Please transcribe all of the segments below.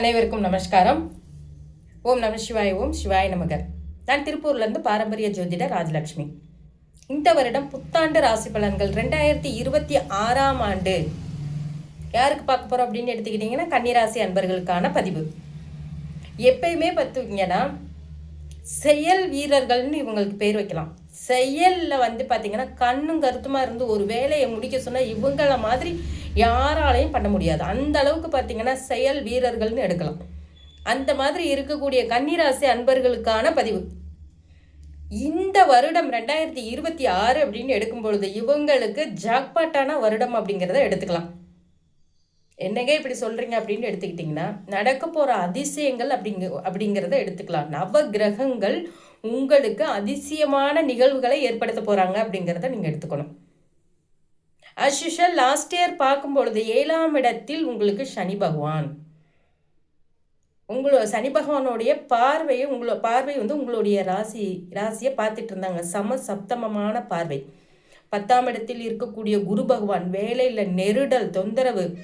அனைவருக்கும் நமஸ்காரம். ஓம் நம சிவாய ஓம் சிவாய நமகர் நான் திருப்பூர்லேருந்து பாரம்பரிய ஜோதிடர் ராஜலக்ஷ்மி. இந்த வருடம் புத்தாண்டு ராசி பலன்கள் ரெண்டாயிரத்தி இருபத்தி ஆறாம் ஆண்டு. யாருக்கு பார்க்க போகிறோம் அப்படின்னு எடுத்துக்கிட்டிங்கன்னா கன்னிராசி அன்பர்களுக்கான பதிவு. எப்பயுமே பார்த்தீங்கன்னா செயல் வீரர்கள்னு இவங்களுக்கு பேர் வைக்கலாம். செயலில் வந்து பார்த்தீங்கன்னா கண்ணும் கருத்துமாக இருந்து ஒரு வேலையை முடிக்க சொன்னால் இவங்கள மாதிரி யாராலையும் பண்ண முடியாது. அந்த அளவுக்கு பார்த்தீங்கன்னா செயல் வீரர்கள்னு எடுக்கலாம். அந்த மாதிரி இருக்கக்கூடிய கன்னிராசி அன்பர்களுக்கான பதிவு. இந்த வருடம் ரெண்டாயிரத்தி இருபத்தி ஆறு அப்படின்னு எடுக்கும் பொழுது இவங்களுக்கு ஜாக்பாட்டான வருடம் அப்படிங்கிறத எடுத்துக்கலாம். என்னங்க இப்படி சொல்கிறீங்க அப்படின்னு எடுத்துக்கிட்டிங்கன்னா நடக்க போகிற அதிசயங்கள் அப்படிங்க அப்படிங்கிறத எடுத்துக்கலாம். நவ கிரகங்கள் உங்களுக்கு அதிசயமான நிகழ்வுகளை ஏற்படுத்த போகிறாங்க அப்படிங்கிறத நீங்கள் எடுத்துக்கணும். அஸ்யூஷல் லாஸ்ட் இயர் பார்க்கும் பொழுது ஏழாம் இடத்தில் உங்களுக்கு சனி பகவான். உங்களோட சனி பகவானுடைய பார்வையை உங்களோட பார்வை வந்து உங்களுடைய ராசி ராசியை பார்த்துட்டு இருந்தாங்க. சம சப்தமமான பார்வை. பத்தாம் இடத்தில் இருக்கக்கூடிய குரு பகவான் வேலையில் நெருடல் தொந்தரவு.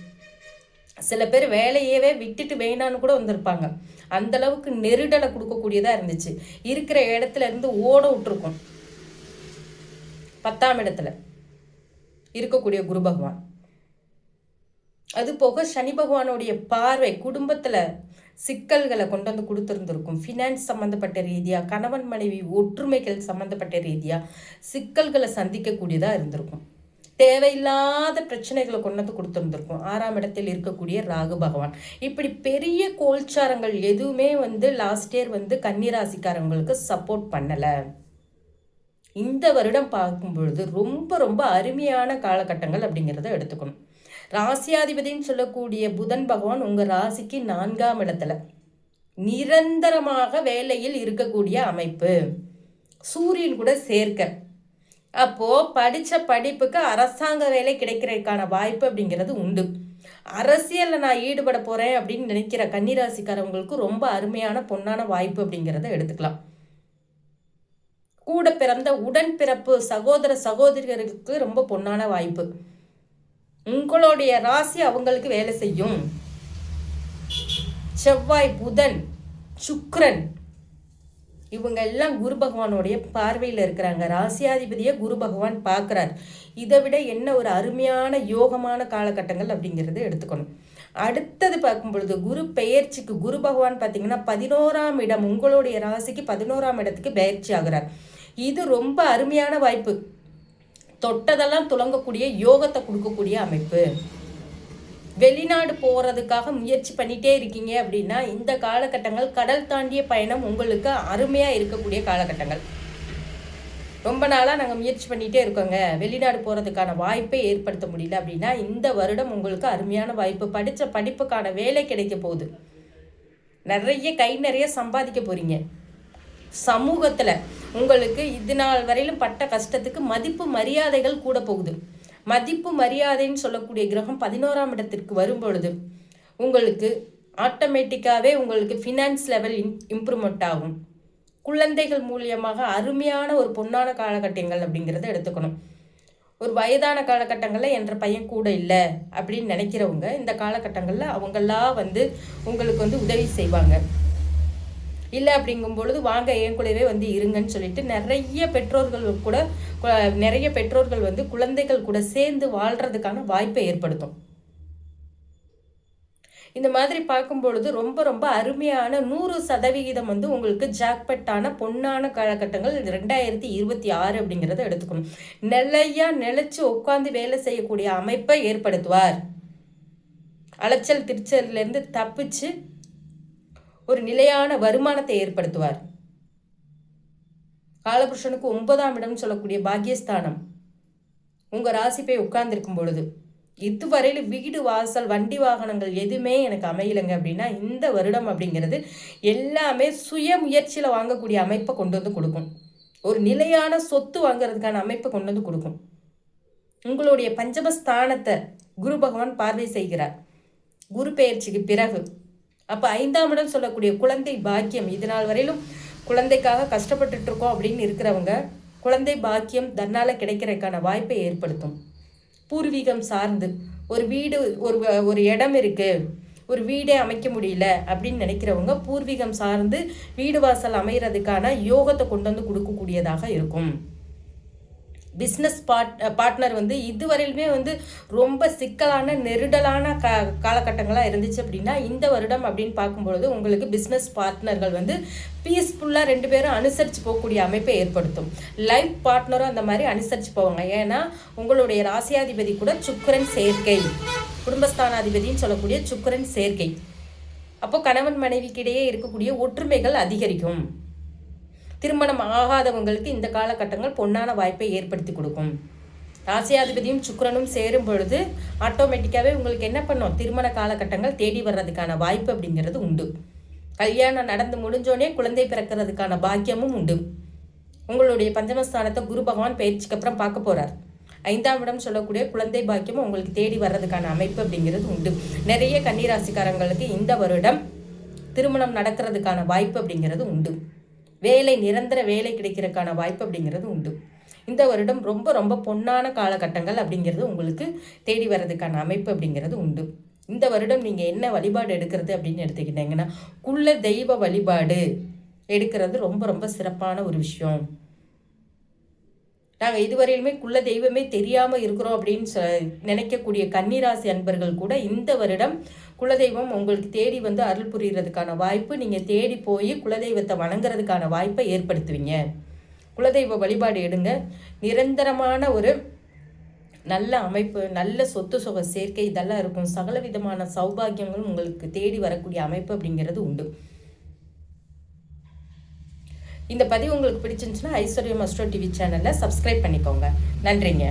சில பேர் வேலையவே விட்டுட்டு வேணான்னு கூட வந்திருப்பாங்க. அந்த அளவுக்கு நெருடலை கொடுக்கக்கூடியதாக இருந்துச்சு. இருக்கிற இடத்துல இருந்து ஓட விட்டுருக்கும். பத்தாம் இடத்துல. இருக்கக்கூடிய குரு பகவான். அது போக சனி பகவானுடைய பார்வை குடும்பத்தில் சிக்கல்களை கொண்டு வந்து கொடுத்துருந்துருக்கும். ஃபினான்ஸ் சம்மந்தப்பட்ட ரீதியாக கணவன் மனைவி ஒற்றுமைகள் சம்மந்தப்பட்ட ரீதியாக சிக்கல்களை சந்திக்கக்கூடியதாக இருந்திருக்கும். தேவையில்லாத பிரச்சனைகளை கொண்டு வந்து கொடுத்துருந்துருக்கும். ஆறாம் இடத்தில் இருக்கக்கூடிய ராகு பகவான். இப்படி பெரிய கோல்சாரங்கள் எதுவுமே வந்து லாஸ்ட் இயர் வந்து கன்னிராசிக்காரங்களுக்கு சப்போர்ட் பண்ணலை. இந்த வருடம் பார்க்கும் பொழுது ரொம்ப ரொம்ப அருமையான காலகட்டங்கள் அப்படிங்கிறத எடுத்துக்கணும். ராசியாதிபதின்னு சொல்லக்கூடிய புதன் பகவான் உங்கள் ராசிக்கு நான்காம் இடத்துல. நிரந்தரமாக வேலையில் இருக்கக்கூடிய அமைப்பு. சூரியன் கூட சேர்க்க. அப்போது படித்த படிப்புக்கு அரசாங்க வேலை கிடைக்கிறதுக்கான வாய்ப்பு அப்படிங்கிறது உண்டு. அரசியலில் நான் ஈடுபட போகிறேன் அப்படின்னு நினைக்கிற கன்னிராசிக்காரவங்களுக்கு ரொம்ப அருமையான பொன்னான வாய்ப்பு அப்படிங்கிறத எடுத்துக்கலாம். கூட பிறந்த உடன் பிறப்பு சகோதர சகோதரிகளுக்கு ரொம்ப பொன்னான வாய்ப்பு. உங்களுடைய ராசி அவங்களுக்கு வேலை செய்யும். செவ்வாய் புதன் சுக்ரன் இவங்க எல்லாம் குரு பகவானுடைய பார்வையில் இருக்கிறாங்க. ராசியாதிபதியை குரு பகவான் பார்க்குறார். இதை விட என்ன ஒரு அருமையான யோகமான காலகட்டங்கள் அப்படிங்கிறது எடுத்துக்கணும். அடுத்தது பார்க்கும் பொழுது குரு பெயர்ச்சிக்கு குரு பகவான் பார்த்தீங்கன்னா பதினோராம் இடம் உங்களுடைய ராசிக்கு பதினோராம் இடத்துக்கு பெயர்ச்சி ஆகிறார். இது ரொம்ப அருமையான வாய்ப்பு. தொட்டதெல்லாம் துளங்கக்கூடிய யோகத்தை கொடுக்கக்கூடிய அமைப்பு. வெளிநாடு போகிறதுக்காக முயற்சி பண்ணிகிட்டே இருக்கீங்க அப்படின்னா இந்த காலகட்டங்கள் கடல் தாண்டிய பயணம் உங்களுக்கு அருமையாக இருக்கக்கூடிய காலகட்டங்கள். ரொம்ப நாளாக நாங்கள் முயற்சி பண்ணிகிட்டே இருக்கோங்க. வெளிநாடு போகிறதுக்கான வாய்ப்பை ஏற்படுத்த முடியல அப்படின்னா இந்த வருடம் உங்களுக்கு அருமையான வாய்ப்பு. படித்த படிப்புக்கான வேலை கிடைக்க போகுது. நிறைய கை நிறைய சம்பாதிக்க போகிறீங்க சமூகத்தில் உங்களுக்கு இது நாள் வரையிலும் பட்ட கஷ்டத்துக்கு மதிப்பு மரியாதைகள் கூட போகுது. மதிப்பு மரியாதைன்னு சொல்லக்கூடிய கிரகம் பதினோராம் இடத்திற்கு வரும் பொழுது உங்களுக்கு ஆட்டோமேட்டிக்காகவே உங்களுக்கு ஃபினான்ஸ் லெவல் இம் இம்ப்ரூவ்மெண்ட் ஆகும். குழந்தைகள் மூலியமாக அருமையான ஒரு பொன்னான காலகட்டங்கள் அப்படிங்கிறத எடுத்துக்கணும். ஒரு வயதான காலகட்டங்களில் என்ற பையன் கூட இல்லை அப்படின்னு நினைக்கிறவங்க இந்த காலகட்டங்களில் அவங்களா வந்து உங்களுக்கு வந்து உதவி செய்வாங்க. இல்லை அப்படிங்கும் பொழுது வாங்க என் கூடவே வந்து இருங்கன்னு சொல்லிட்டு நிறைய பெற்றோர்கள் கூட நிறைய பெற்றோர்கள் வந்து குழந்தைகள் கூட சேர்ந்து வாழ்கிறதுக்கான வாய்ப்பை ஏற்படுத்தும். இந்த மாதிரி பார்க்கும் பொழுது ரொம்ப ரொம்ப அருமையான நூறு சதவிகிதம் வந்து உங்களுக்கு ஜாக்பட்டான பொன்னான காலகட்டங்கள் ரெண்டாயிரத்தி இருபத்தி ஆறு அப்படிங்கிறத எடுத்துக்கணும். நிலையாக நிலச்சி உட்காந்து வேலை செய்யக்கூடிய அமைப்பை ஏற்படுத்துவார். அலைச்சல் திருச்சல்லேருந்து தப்பிச்சு ஒரு நிலையான வருமானத்தை ஏற்படுத்துவார். காலபுருஷனுக்கு ஒன்பதாம் இடம் சொல்லக்கூடிய பாக்கியஸ்தானம். உங்கள் ராசி போய் உட்கார்ந்துருக்கும் பொழுது இதுவரையில் வீடு வாசல் வண்டி வாகனங்கள் எதுவுமே எனக்கு அமையலைங்க அப்படின்னா இந்த வருடம் அப்படிங்கிறது எல்லாமே சுய முயற்சியில் வாங்கக்கூடிய அமைப்பை கொண்டு வந்து கொடுக்கும். ஒரு நிலையான சொத்து வாங்கிறதுக்கான அமைப்பை கொண்டு வந்து கொடுக்கும். உங்களுடைய பஞ்சமஸ்தானத்தை குரு பகவான் பார்வை செய்கிறார். குரு பெயர்ச்சிக்கு பிறகு. அப்போ ஐந்தாம் இடம் சொல்லக்கூடிய குழந்தை பாக்கியம். இது நாள் வரையிலும் குழந்தைக்காக கஷ்டப்பட்டுட்டு இருக்கோம் அப்படின்னு இருக்கிறவங்க குழந்தை பாக்கியம் தன்னால் கிடைக்கிறதுக்கான வாய்ப்பை ஏற்படுத்தும். பூர்வீகம் சார்ந்து ஒரு வீடு ஒரு ஒரு இடம் இருக்குது ஒரு வீடே அமைக்க முடியல அப்படின்னு நினைக்கிறவங்க பூர்வீகம் சார்ந்து வீடு வாசல் அமைகிறதுக்கான யோகத்தை கொண்டு வந்து கொடுக்கக்கூடியதாக இருக்கும். பிஸ்னஸ் பாட் பார்ட்னர் வந்து இதுவரையிலுமே வந்து ரொம்ப சிக்கலான நெருடலான க காலகட்டங்களாக இருந்துச்சு அப்படின்னா இந்த வருடம் அப்படின்னு பார்க்கும்பொழுது உங்களுக்கு பிஸ்னஸ் பார்ட்னர்கள் வந்து பீஸ்ஃபுல்லாக ரெண்டு பேரும் அனுசரித்து போகக்கூடிய அமைப்பை ஏற்படுத்தும். லைஃப் பார்ட்னரும் அந்த மாதிரி அனுசரித்து போவாங்க. ஏன்னா உங்களுடைய ராசியாதிபதி கூட சுக்கரன் சேர்க்கை. குடும்பஸ்தானாதிபதினு சொல்லக்கூடிய சுக்கரன் சேர்க்கை. அப்போ கணவன் மனைவிக்கிடையே இருக்கக்கூடிய ஒற்றுமைகள் அதிகரிக்கும். திருமணம் ஆகாதவங்களுக்கு இந்த காலகட்டங்கள் பொன்னான வாய்ப்பை ஏற்படுத்தி கொடுக்கும். ராசியாதிபதியும் சுக்கரனும் சேரும் பொழுது ஆட்டோமேட்டிக்காகவே உங்களுக்கு என்ன பண்ணும்? திருமண காலகட்டங்கள் தேடி வர்றதுக்கான வாய்ப்பு அப்படிங்கிறது உண்டு. கல்யாணம் நடந்து முடிஞ்சோடனே குழந்தை பிறக்கிறதுக்கான பாக்கியமும் உண்டு. உங்களுடைய பஞ்சமஸ்தானத்தை குரு பகவான் பயிற்சிக்கு அப்புறம் பார்க்க போகிறார் ஐந்தாம் இடம் சொல்லக்கூடிய குழந்தை பாக்கியமும் உங்களுக்கு தேடி வர்றதுக்கான அமைப்பு அப்படிங்கிறது உண்டு. நிறைய கன்னிராசிக்காரங்களுக்கு இந்த வருடம் திருமணம் நடக்கிறதுக்கான வாய்ப்பு அப்படிங்கிறது உண்டு. வேலை நிரந்தர வேலை கிடைக்கிறதுக்கான வாய்ப்பு அப்படிங்கிறது உண்டு. இந்த வருடம் ரொம்ப ரொம்ப பொன்னான காலகட்டங்கள் அப்படிங்கிறது உங்களுக்கு தேடி வர்றதுக்கான அமைப்பு அப்படிங்கிறது உண்டு. இந்த வருடம் நீங்கள் என்ன வழிபாடு எடுக்கிறது அப்படின்னு எடுத்துக்கிட்டீங்கன்னா குள்ள தெய்வ வழிபாடு எடுக்கிறது ரொம்ப ரொம்ப சிறப்பான ஒரு விஷயம். நாங்கள் இதுவரையிலுமே குள்ள தெய்வமே தெரியாமல் இருக்கிறோம் அப்படின்னு சொ நினைக்கக்கூடிய கன்னிராசி அன்பர்கள் கூட இந்த வருடம் குலதெய்வம் உங்களுக்கு தேடி வந்து அருள் புரிகிறதுக்கான வாய்ப்பு நீங்கள் தேடி போய் குலதெய்வத்தை வணங்குறதுக்கான வாய்ப்பை ஏற்படுத்துவீங்க. குலதெய்வ வழிபாடு எடுங்க. நிரந்தரமான ஒரு நல்ல அமைப்பு நல்ல சொத்து சொக சேர்க்கை இதெல்லாம் இருக்கும். சகல விதமான சௌபாகியங்களும் உங்களுக்கு தேடி வரக்கூடிய அமைப்பு அப்படிங்கிறது உண்டு. இந்த பதிவு உங்களுக்கு பிடிச்சிருந்துச்சுன்னா ஐஸ்வர்யம் அஸ்ட்ரோ டிவி சேனலில் சப்ஸ்கிரைப் பண்ணிக்கோங்க. நன்றிங்க.